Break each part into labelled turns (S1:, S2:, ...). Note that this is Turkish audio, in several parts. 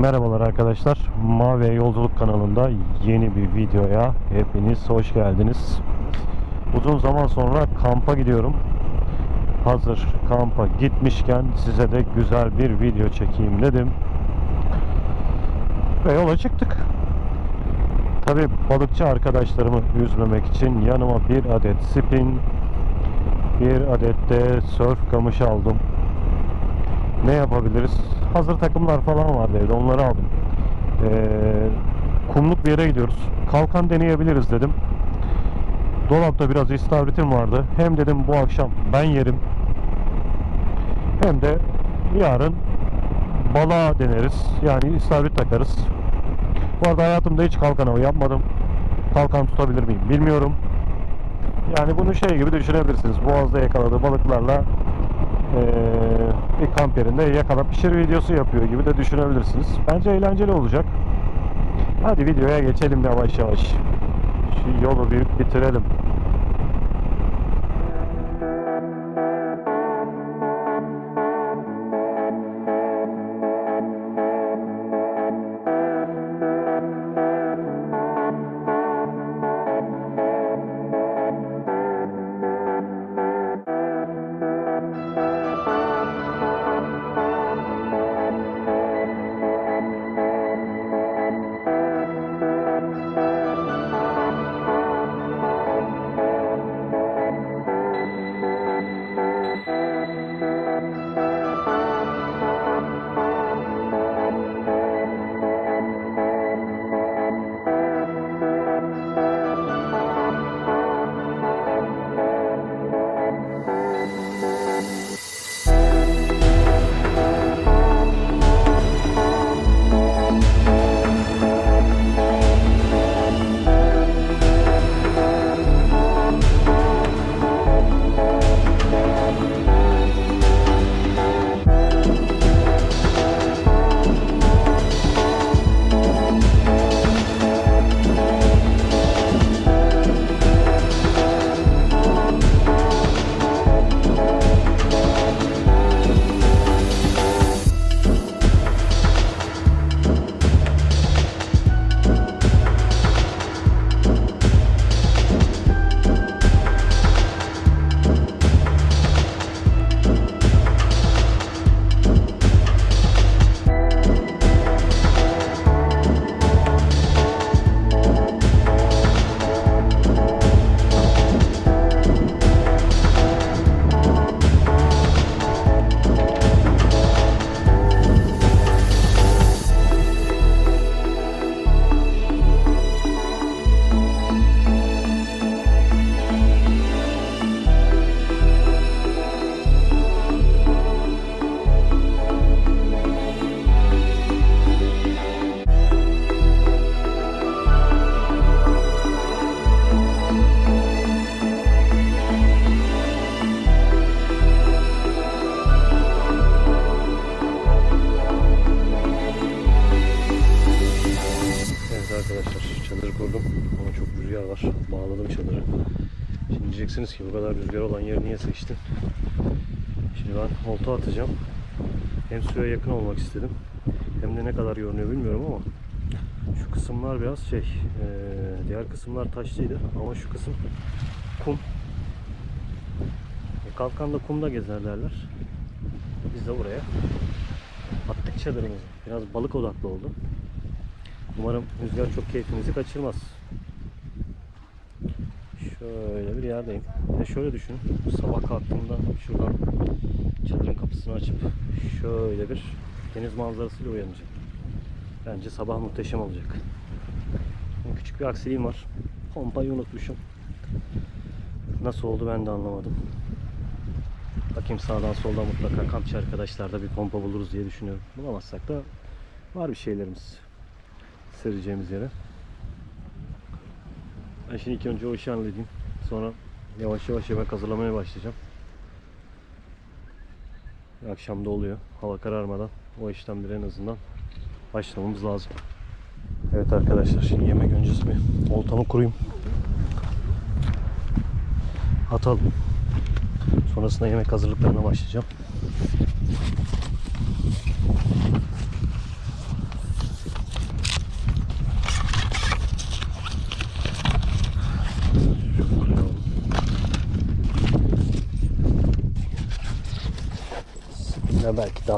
S1: Merhabalar arkadaşlar. Mavi Yolculuk kanalında yeni bir videoya hepiniz hoş geldiniz. Uzun zaman sonra kampa gidiyorum. Hazır kampa gitmişken size de güzel bir video çekeyim dedim. Ve yola çıktık. Tabi balıkçı arkadaşlarımı üzmemek için yanıma bir adet spin, bir adet de surf kamış aldım. Ne yapabiliriz? Hazır takımlar falan vardı evde onları aldım. Ee, kumluk bir yere gidiyoruz. Kalkan deneyebiliriz dedim. Dolapta biraz istavritim vardı. Hem dedim bu akşam ben yerim. Hem de yarın balığa deneriz. Yani istavrit takarız. Bu arada hayatımda hiç kalkan avı yapmadım. Kalkan tutabilir miyim bilmiyorum. Yani bunu şey gibi düşünebilirsiniz. Boğaz'da yakaladığı balıklarla eee, bir kamp yerinde yakala pişir videosu yapıyor gibi de düşünebilirsiniz. Bence eğlenceli olacak. Hadi videoya geçelim yavaş yavaş. Şu yolu bir bitirelim. Seçtin? Şimdi ben olta atacağım. Hem suya yakın olmak istedim. Hem de ne kadar görünüyor bilmiyorum ama şu kısımlar biraz şey eee, diğer kısımlar taşlıydı ama şu kısım kum. E, kalkanda kumda gezer derler. Biz de buraya attık çadırımızı. Biraz balık odaklı oldu. Umarım rüzgar çok keyfinizi kaçırmaz. Şöyle bir yerdeyim. Bir de şöyle düşünün. Sabah kalktığımda şuradan çadırın kapısını açıp şöyle bir deniz manzarasıyla uyanacağım. Bence sabah muhteşem olacak. Şimdi Küçük bir aksiliğim var. Pompayı unutmuşum. Nasıl oldu ben de anlamadım. Bakayım sağdan soldan mutlaka kampçı arkadaşlarda bir pompa buluruz diye düşünüyorum. Bulamazsak da var bir şeylerimiz sereceğimiz yere. Ben şimdi ilk önce o işi halledeyim. Sonra yavaş yavaş yemek hazırlamaya başlayacağım. Akşam da oluyor. Hava kararmadan o işlemleri en azından başlamamız lazım. Evet arkadaşlar şimdi yemek öncesi bir oltamı kurayım. Atalım. Sonrasında yemek hazırlıklarına başlayacağım.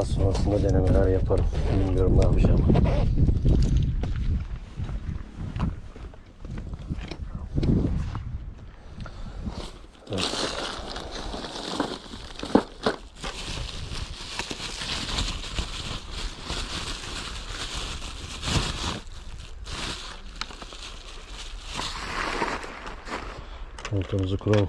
S1: Daha sonrasında denemeler yaparım. Bilmiyorum ne yapacağım. Evet. Oltamızı kuralım.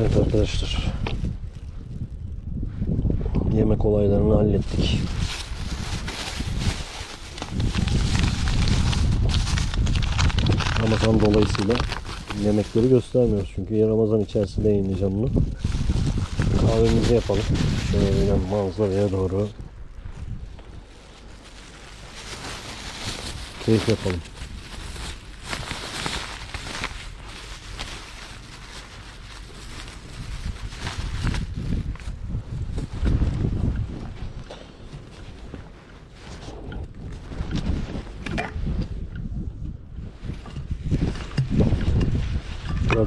S1: Evet arkadaşlar. Yemek olaylarını hallettik. Ramazan dolayısıyla yemekleri göstermiyoruz. Çünkü Ramazan içerisinde yayınlayacağım bunu. Kahvemizi yapalım. Şöyle manzaraya doğru. Keyif yapalım.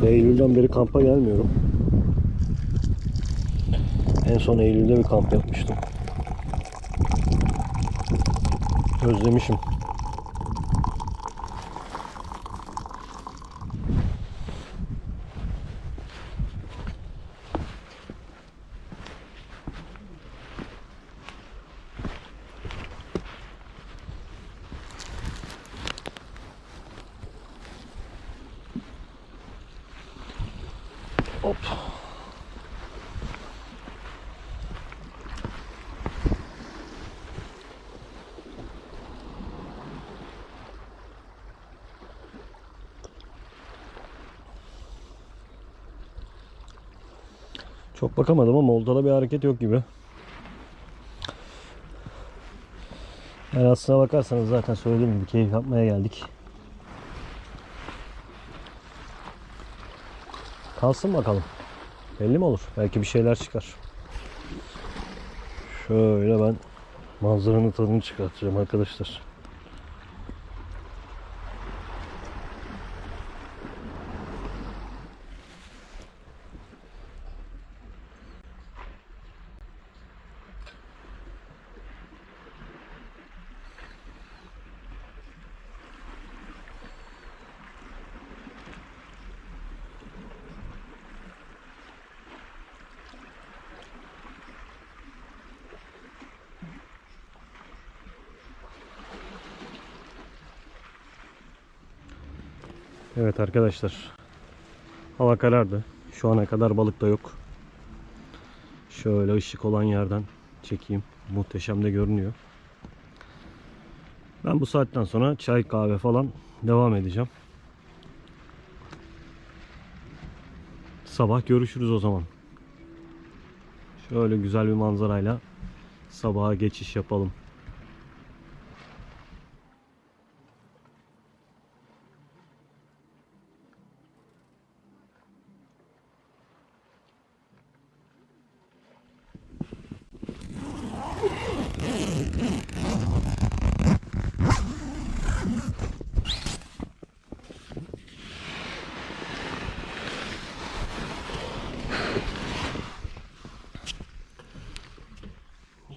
S1: Eylül'den beri kampa gelmiyorum. En son Eylül'de bir kamp yapmıştım. Özlemişim. Çok bakamadım ama oltada bir hareket yok gibi. Yani aslına bakarsanız zaten söylediğim gibi keyif yapmaya geldik. Kalsın bakalım. Belli mi olur? Belki bir şeyler çıkar. Şöyle ben manzaranın tadını çıkartacağım arkadaşlar. Evet arkadaşlar. Hava karardı. Şu ana kadar balık da yok. Şöyle ışık olan yerden çekeyim. Muhteşem de görünüyor. Ben bu saatten sonra çay kahve falan devam edeceğim. Sabah görüşürüz o zaman. Şöyle güzel bir manzarayla sabaha geçiş yapalım.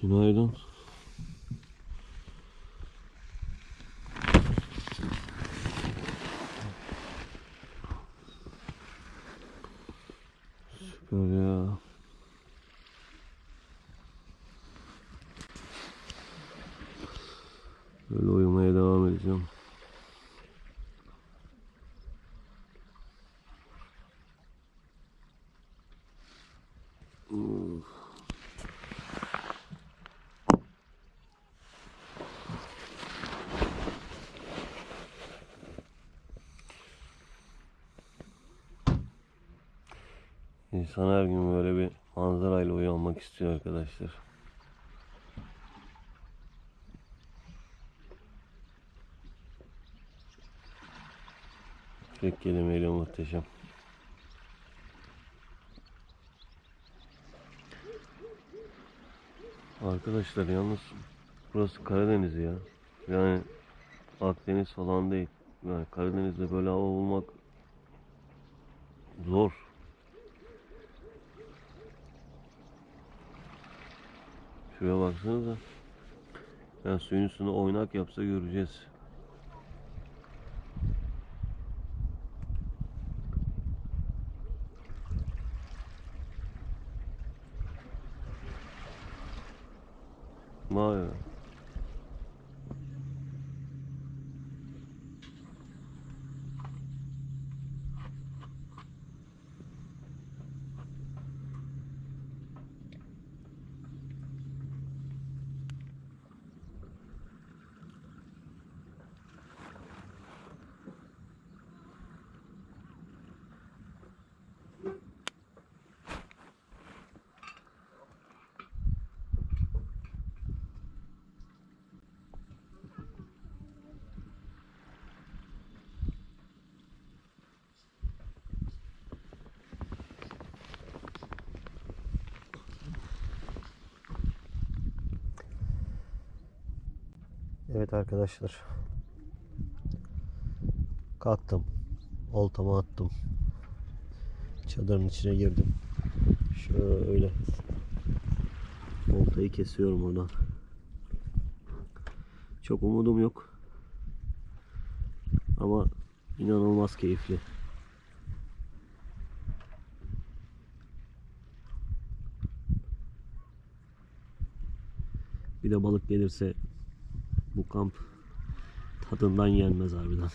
S1: Günaydın. İnsan her gün böyle bir manzarayla uyanmak istiyor arkadaşlar. Tek kelimeyle muhteşem. Arkadaşlar yalnız burası Karadeniz ya. Yani Akdeniz falan değil. Yani Karadeniz'de böyle hava olmak zor. Şuraya baksanıza. Yani suyun üstünde oynak yapsa göreceğiz.
S2: Evet arkadaşlar. Kalktım. Oltamı attım. Çadırın içine girdim. Şöyle. Oltayı kesiyorum oradan. Çok umudum yok. Ama inanılmaz keyifli. Bir de balık gelirse bu kamp tadından yenmez harbiden.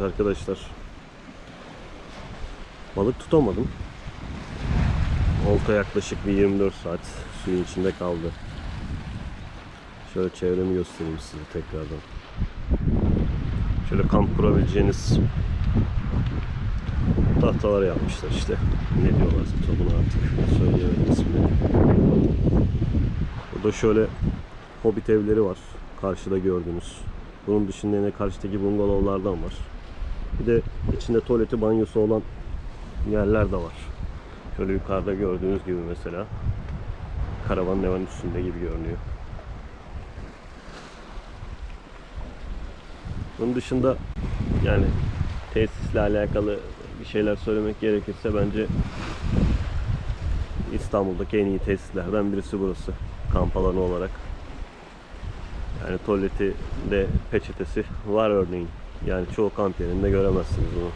S1: Evet arkadaşlar. Balık tutamadım. Olta yaklaşık bir 24 saat suyun içinde kaldı. Şöyle çevremi göstereyim size tekrardan. Şöyle kamp kurabileceğiniz tahtalar yapmışlar işte. Ne diyorlar bunu artık söyleyemedim ismini. Burada şöyle hobbit evleri var. Karşıda gördüğünüz. Bunun dışında yine karşıdaki bungalovlardan var. Bir de içinde tuvaleti banyosu olan yerler de var. Şöyle yukarıda gördüğünüz gibi mesela. Karavanın hemen üstünde gibi görünüyor. Bunun dışında yani tesisle alakalı bir şeyler söylemek gerekirse bence İstanbul'daki en iyi tesislerden birisi burası. Kamp alanı olarak. Yani tuvaleti de peçetesi var örneğin. Yani çoğu kamp yerinde göremezsiniz bunu.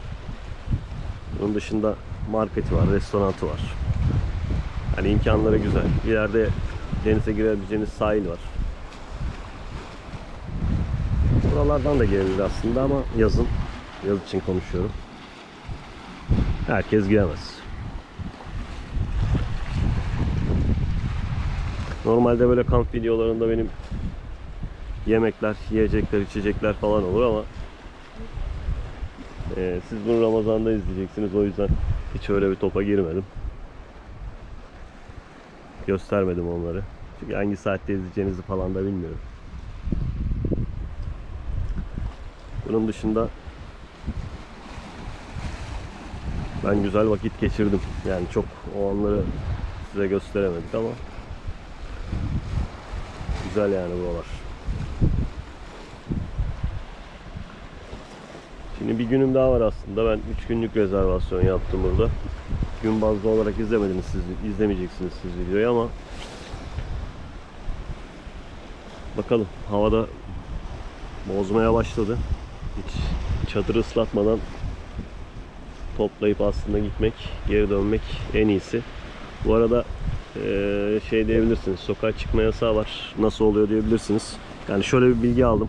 S1: Bunun dışında marketi var, restoranı var. Hani imkanları güzel. İleride denize girebileceğiniz sahil var. Buralardan da gelebilir aslında ama yazın, yaz için konuşuyorum. Herkes giremez. Normalde böyle kamp videolarında benim yemekler, yiyecekler, içecekler falan olur ama e, siz bunu Ramazan'da izleyeceksiniz o yüzden hiç öyle bir topa girmedim. Göstermedim onları. Çünkü hangi saatte izleyeceğinizi falan da bilmiyorum. Bunun dışında ben güzel vakit geçirdim. Yani çok o anları size gösteremedik ama güzel yani buralar. Şimdi bir günüm daha var aslında. Ben 3 günlük rezervasyon yaptım burada. Gün bazlı olarak izlemediniz siz, izlemeyeceksiniz siz videoyu ama bakalım havada bozmaya başladı. Hiç çadırı ıslatmadan toplayıp aslında gitmek, geri dönmek en iyisi. Bu arada eee, şey diyebilirsiniz, sokağa çıkma yasağı var. Nasıl oluyor diyebilirsiniz. Yani şöyle bir bilgi aldım.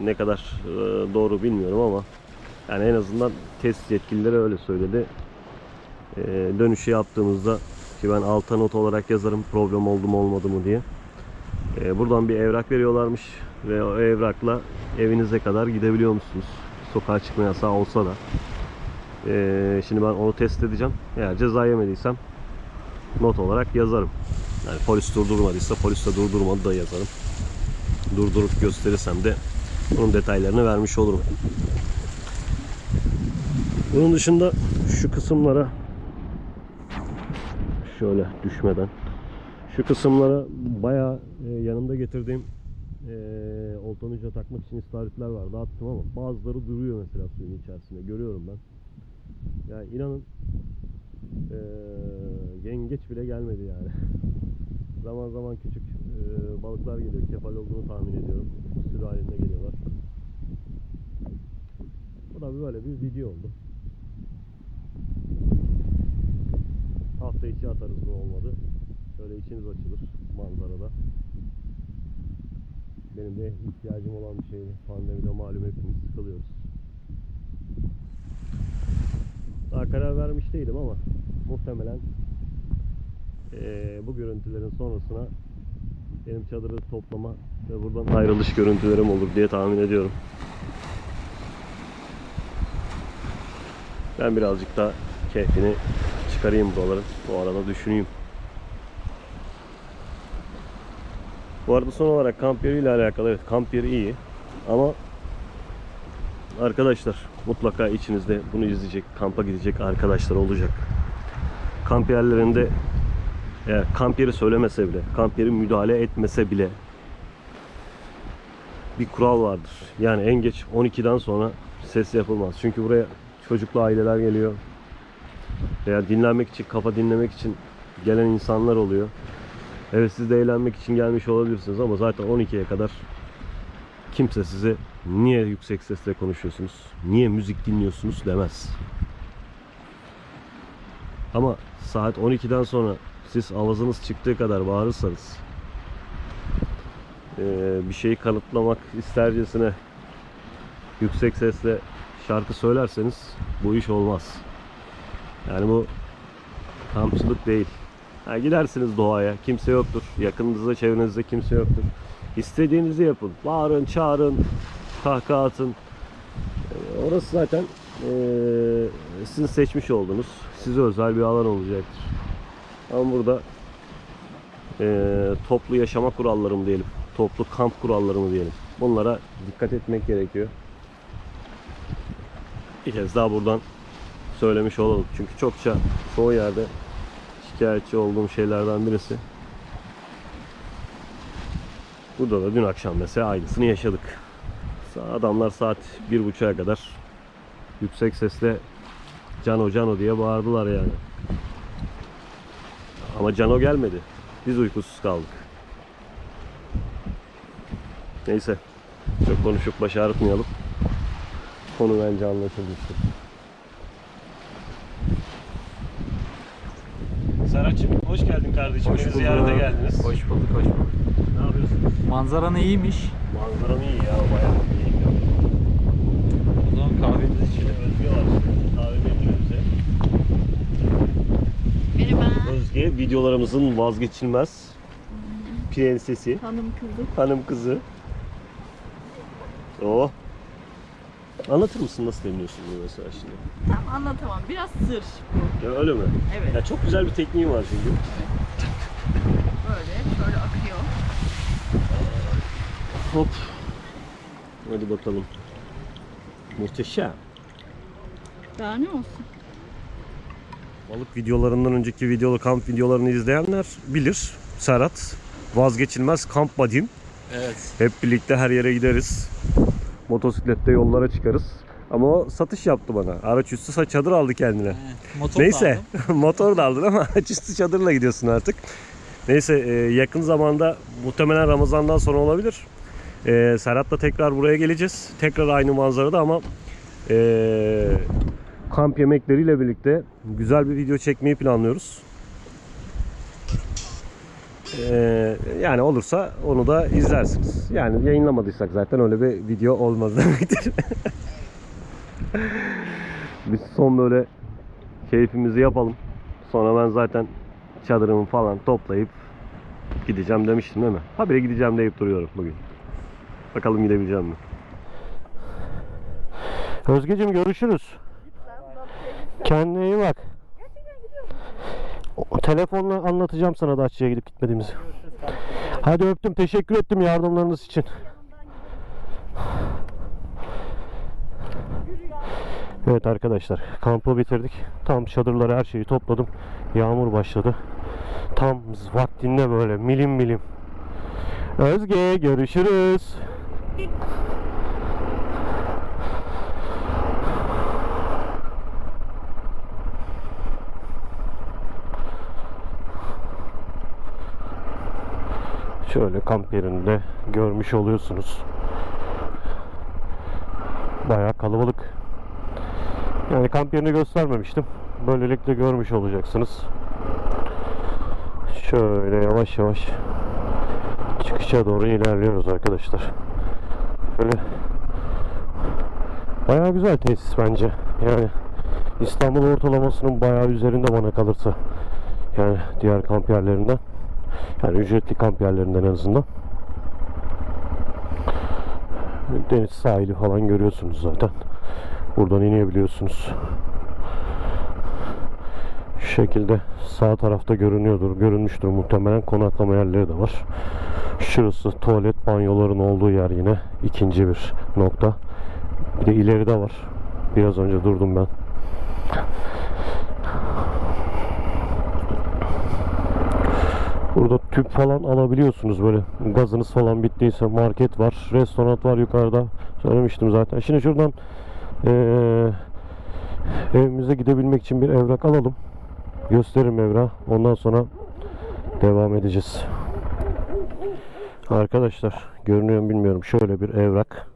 S1: Ne kadar eee, doğru bilmiyorum ama Yani en azından test yetkilileri öyle söyledi. Ee, dönüşü yaptığımızda ki ben alta not olarak yazarım problem oldu mu olmadı mı diye. Ee, buradan bir evrak veriyorlarmış ve o evrakla evinize kadar gidebiliyor musunuz? Sokağa çıkma yasağı olsa da. Ee, şimdi ben onu test edeceğim. Eğer ceza yemediysem not olarak yazarım. Yani polis durdurmadıysa polis de durdurmadı da yazarım. Durdurup gösterirsem de bunun detaylarını vermiş olurum. Bunun dışında şu kısımlara şöyle düşmeden şu kısımlara bayağı e, yanımda getirdiğim e, takmak için istavritler vardı attım ama bazıları duruyor mesela suyun içerisinde görüyorum ben. Yani inanın e, yengeç bile gelmedi yani. zaman zaman küçük e, balıklar geliyor. Kefal olduğunu tahmin ediyorum. Sürü halinde geliyorlar. Bu da böyle bir video oldu. Hafta içi atarız bu olmadı. Şöyle içiniz açılır manzarada. Benim de ihtiyacım olan bir şeydi. Pandemide malum hepimiz sıkılıyoruz. Daha karar vermiş değilim ama muhtemelen eee, bu görüntülerin sonrasına benim çadırı toplama ve buradan ayrılış görüntülerim olur diye tahmin ediyorum. Ben birazcık daha keyfini çıkarayım buraların. Bu arada düşüneyim. Bu arada son olarak kamp yeriyle alakalı evet kamp yeri iyi ama arkadaşlar mutlaka içinizde bunu izleyecek kampa gidecek arkadaşlar olacak. Kamp yerlerinde eğer kamp yeri söylemese bile, kamp yeri müdahale etmese bile bir kural vardır. Yani en geç 12'den sonra ses yapılmaz. Çünkü buraya çocuklu aileler geliyor. Veya dinlenmek için, kafa dinlemek için gelen insanlar oluyor. Evet siz de eğlenmek için gelmiş olabilirsiniz ama zaten 12'ye kadar kimse size niye yüksek sesle konuşuyorsunuz, niye müzik dinliyorsunuz demez. Ama saat 12'den sonra siz avazınız çıktığı kadar bağırırsanız bir şeyi kanıtlamak istercesine yüksek sesle şarkı söylerseniz bu iş olmaz. Yani bu kampçılık değil. Ha, gidersiniz doğaya, kimse yoktur. Yakınınızda, çevrenizde kimse yoktur. İstediğinizi yapın. Bağırın, çağırın, kahkaha atın. Ee, Orası zaten eee, sizin seçmiş olduğunuz, size özel bir alan olacaktır. Ama burada eee, toplu yaşama kuralları mı diyelim, toplu kamp kuralları mı diyelim. Bunlara dikkat etmek gerekiyor. Bir kez daha buradan söylemiş olalım. Çünkü çokça çoğu yerde şikayetçi olduğum şeylerden birisi. Burada da dün akşam mesela aynısını yaşadık. Adamlar saat bir buçuğa kadar yüksek sesle Cano Cano diye bağırdılar yani. Ama Cano gelmedi. Biz uykusuz kaldık. Neyse. Çok konuşup baş ağrıtmayalım. Konu bence anlaşılmıştır. Serhat'cığım hoş geldin kardeşim.
S3: Hoş
S1: Beni
S3: bulduk.
S1: ziyarete geldiniz.
S3: Hoş bulduk, hoş bulduk.
S1: Ne yapıyorsunuz?
S3: Manzaran iyiymiş.
S1: Manzaran iyi ya bayağı iyi.
S3: O zaman kahvemizi içelim.
S1: Özge var. Kahve bekliyor bize.
S4: Merhaba.
S1: Özge videolarımızın vazgeçilmez prensesi,
S4: Hanım kızı.
S1: hanım kızı. Oh. Anlatır mısın nasıl demliyorsun bunu mesela şimdi?
S4: Tam anlatamam. Biraz sır.
S1: Ya öyle mi?
S4: Evet.
S1: Ya çok güzel bir tekniği var çünkü.
S4: Böyle. Şöyle akıyor.
S1: Hop. Hadi bakalım. Muhteşem.
S4: Daha ne olsun?
S1: Balık videolarından önceki videolu kamp videolarını izleyenler bilir. Serhat vazgeçilmez kamp badim.
S3: Evet.
S1: Hep birlikte her yere gideriz. Motosiklette yollara çıkarız. Ama o satış yaptı bana. Araç üstü çadır aldı kendine.
S3: Motor
S1: Neyse
S3: da
S1: motor da aldın ama araç üstü çadırla gidiyorsun artık. Neyse e, yakın zamanda muhtemelen Ramazan'dan sonra olabilir. E, Serhat'la tekrar buraya geleceğiz. Tekrar aynı manzarada ama e, kamp yemekleriyle birlikte güzel bir video çekmeyi planlıyoruz. E, yani olursa onu da izlersiniz. Yani yayınlamadıysak zaten öyle bir video olmaz demektir.
S5: Biz son böyle keyfimizi yapalım. Sonra ben zaten çadırımı falan toplayıp gideceğim demiştim değil mi? Habire gideceğim deyip duruyorum bugün. Bakalım gidebileceğim mi?
S1: Özgeciğim görüşürüz. Kendine iyi bak. Telefonla anlatacağım sana Datça'ya gidip gitmediğimizi. Hadi öptüm. Teşekkür ettim yardımlarınız için. Evet arkadaşlar kampı bitirdik. Tam çadırları her şeyi topladım. Yağmur başladı. Tam vaktinde böyle milim milim. Özge görüşürüz. Şöyle kamp yerinde görmüş oluyorsunuz. Bayağı kalabalık. Yani kamp yerini göstermemiştim. Böylelikle görmüş olacaksınız. Şöyle yavaş yavaş çıkışa doğru ilerliyoruz arkadaşlar. Böyle bayağı güzel tesis bence. Yani İstanbul ortalamasının bayağı üzerinde bana kalırsa. Yani diğer kamp yerlerinden. Yani ücretli kamp yerlerinden en azından. Deniz sahili falan görüyorsunuz zaten. Buradan inebiliyorsunuz. Şu şekilde sağ tarafta görünüyordur, görünmüştür muhtemelen konaklama yerleri de var. Şurası tuvalet, banyoların olduğu yer yine ikinci bir nokta. Bir de ileride var. Biraz önce durdum ben. Burada tüp falan alabiliyorsunuz böyle gazınız falan bittiyse market var, restoran var yukarıda söylemiştim zaten. Şimdi şuradan eee evimize gidebilmek için bir evrak alalım. Gösteririm evrağı. Ondan sonra devam edeceğiz. Arkadaşlar görünüyor mu bilmiyorum. Şöyle bir evrak.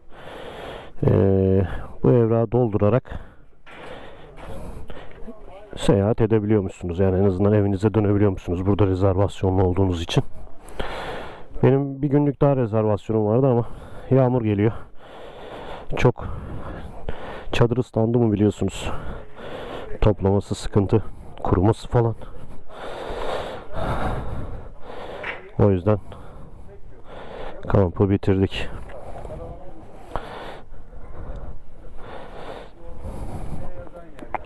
S1: Eee, bu evrağı doldurarak seyahat edebiliyor musunuz? Yani en azından evinize dönebiliyor musunuz? Burada rezervasyonlu olduğunuz için. Benim bir günlük daha rezervasyonum vardı ama yağmur geliyor. Çok çadır ıslandı mı biliyorsunuz. Toplaması sıkıntı. Kuruması falan. O yüzden kampı bitirdik.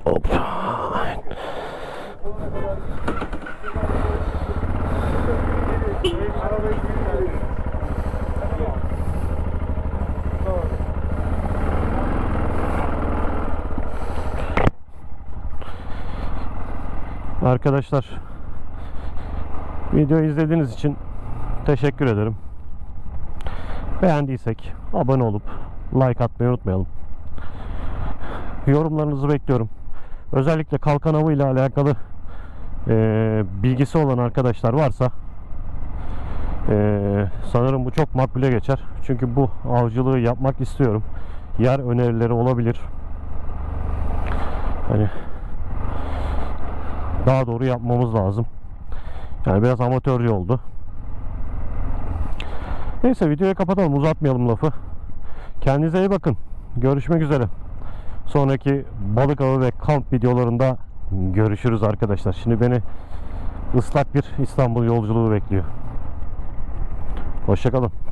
S1: Hop. Arkadaşlar video izlediğiniz için teşekkür ederim. Beğendiysek abone olup like atmayı unutmayalım. Yorumlarınızı bekliyorum. Özellikle kalkan avı ile alakalı eee, bilgisi olan arkadaşlar varsa eee, sanırım bu çok makbule geçer. Çünkü bu avcılığı yapmak istiyorum. Yer önerileri olabilir. Hani daha doğru yapmamız lazım. Yani biraz amatörce oldu. Neyse videoyu kapatalım uzatmayalım lafı. Kendinize iyi bakın. Görüşmek üzere. Sonraki balık avı ve kamp videolarında görüşürüz arkadaşlar. Şimdi beni ıslak bir İstanbul yolculuğu bekliyor. Hoşçakalın.